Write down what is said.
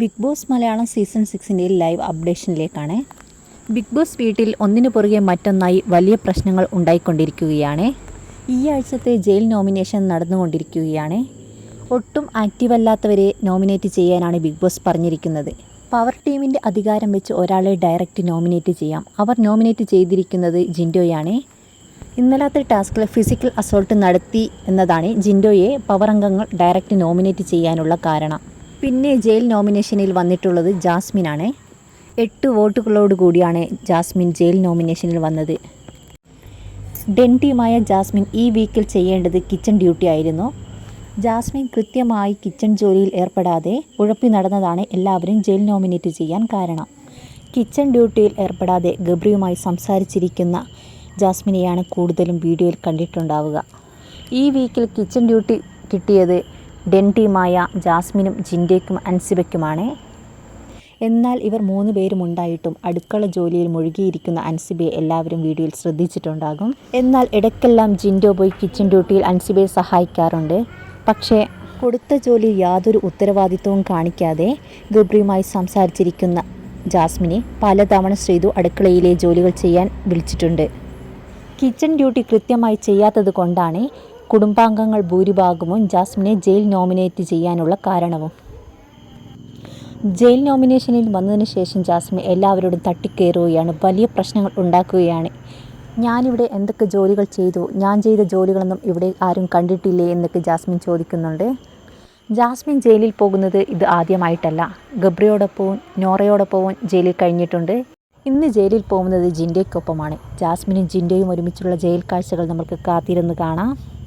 Big Boss Malayalam season സിക്സിന്റെ live അപ്ഡേഷനിലേക്കാണ്. Bigg Boss വീട്ടിൽ ഒന്നിനു പുറകെ മറ്റൊന്നായി വലിയ പ്രശ്നങ്ങൾ ഉണ്ടായിക്കൊണ്ടിരിക്കുകയാണ്. ഈ ആഴ്ചത്തെ ജയിൽ നോമിനേഷൻ നടന്നുകൊണ്ടിരിക്കുകയാണ്. ഒട്ടും ആക്റ്റീവ് അല്ലാത്തവരെ നോമിനേറ്റ് ചെയ്യാനാണ് ബിഗ് ബോസ് പറഞ്ഞിരിക്കുന്നത്. പവർ ടീമിന്റെ അധികാരം വെച്ച് ഒരാളെ ഡയറക്റ്റ് നോമിനേറ്റ് ചെയ്യാം. അവർ നോമിനേറ്റ് ചെയ്തിരിക്കുന്നത് ജിൻഡോയാണ്. ഇന്നലത്തെ ടാസ്കിൽ ഫിസിക്കൽ അസോൾട്ട് നടത്തി എന്നതാണ് ജിൻഡോയെ പവർ അംഗങ്ങൾ ഡയറക്റ്റ് നോമിനേറ്റ് ചെയ്യാനുള്ള കാരണം. പിന്നെ ജയിൽ നോമിനേഷനിൽ വന്നിട്ടുള്ളത് ജാസ്മിനാണ്. എട്ട് വോട്ടുകളോട് കൂടിയാണ് ജാസ്മിൻ ജയിൽ നോമിനേഷനിൽ വന്നത്. ഡെൻ ടീമായ ജാസ്മിൻ ഈ വീക്കിൽ ചെയ്യേണ്ടത് കിച്ചൺ ഡ്യൂട്ടി ആയിരുന്നു. ജാസ്മിൻ കൃത്യമായി കിച്ചൺ ജോലിയിൽ ഏർപ്പെടാതെ ഉഴപ്പി നടന്നതാണ് എല്ലാവരും ജയിൽ നോമിനേറ്റ് ചെയ്യാൻ കാരണം. കിച്ചൺ ഡ്യൂട്ടിയിൽ ഏർപ്പെടാതെ ഗബ്രിയുമായി സംസാരിച്ചിരിക്കുന്ന ജാസ്മിനെയാണ് കൂടുതലും വീഡിയോയിൽ കണ്ടിട്ടുണ്ടാവുക. ഈ വീക്കിൽ കിച്ചൺ ഡ്യൂട്ടി കിട്ടിയത് ഡെൻ ടീമായ ജാസ്മിനും ജിൻഡേക്കും അൻസിബയ്ക്കുമാണ്. എന്നാൽ ഇവർ മൂന്ന് പേരും ഉണ്ടായിട്ടും അടുക്കള ജോലിയിൽ മുഴുകിയിരിക്കുന്ന അൻസിബയെ എല്ലാവരും വീഡിയോയിൽ ശ്രദ്ധിച്ചിട്ടുണ്ടാകും. എന്നാൽ ഇടയ്ക്കെല്ലാം ജിൻഡോ പോയി കിച്ചൺ ഡ്യൂട്ടിയിൽ അൻസിബയെ സഹായിക്കാറുണ്ട്. പക്ഷേ കൊടുത്ത ജോലി യാതൊരു ഉത്തരവാദിത്വവും കാണിക്കാതെ ഗബ്രിയുമായി സംസാരിച്ചിരിക്കുന്ന ജാസ്മിനെ പലതവണ ശ്രീതു അടുക്കളയിലെ ജോലികൾ ചെയ്യാൻ വിളിച്ചിട്ടുണ്ട്. കിച്ചൺ ഡ്യൂട്ടി കൃത്യമായി ചെയ്യാത്തത് കൊണ്ടാണ് കുടുംബാംഗങ്ങൾ ഭൂരിഭാഗവും ജാസ്മിനെ ജയിൽ നോമിനേറ്റ് ചെയ്യാനുള്ള കാരണവും. ജയിൽ നോമിനേഷനിൽ വന്നതിന് ശേഷം ജാസ്മിൻ എല്ലാവരോടും തട്ടിക്കയറുകയാണ് വലിയ പ്രശ്നങ്ങൾ ഉണ്ടാക്കുകയാണ്. ഞാനിവിടെ എന്തൊക്കെ ജോലികൾ ചെയ്തു? ഞാൻ ചെയ്ത ജോലികളൊന്നും ഇവിടെ ആരും കണ്ടിട്ടില്ലേ? എന്നൊക്കെ ജാസ്മിൻ ചോദിക്കുന്നുണ്ട്. ജാസ്മിൻ ജയിലിൽ പോകുന്നത് ഇത് ആദ്യമായിട്ടല്ല. ഗബ്രിയോടൊപ്പവും നോറയോടൊപ്പവും ജയിലിൽ കഴിഞ്ഞിട്ടുണ്ട്. ഇന്ന് ജയിലിൽ പോകുന്നത് ജിൻഡയ്ക്കൊപ്പമാണ്. ജാസ്മിനും ജിൻഡയും ഒരുമിച്ചുള്ള ജയിൽ കാഴ്ചകൾ നമുക്ക് കാത്തിരുന്ന് കാണാം.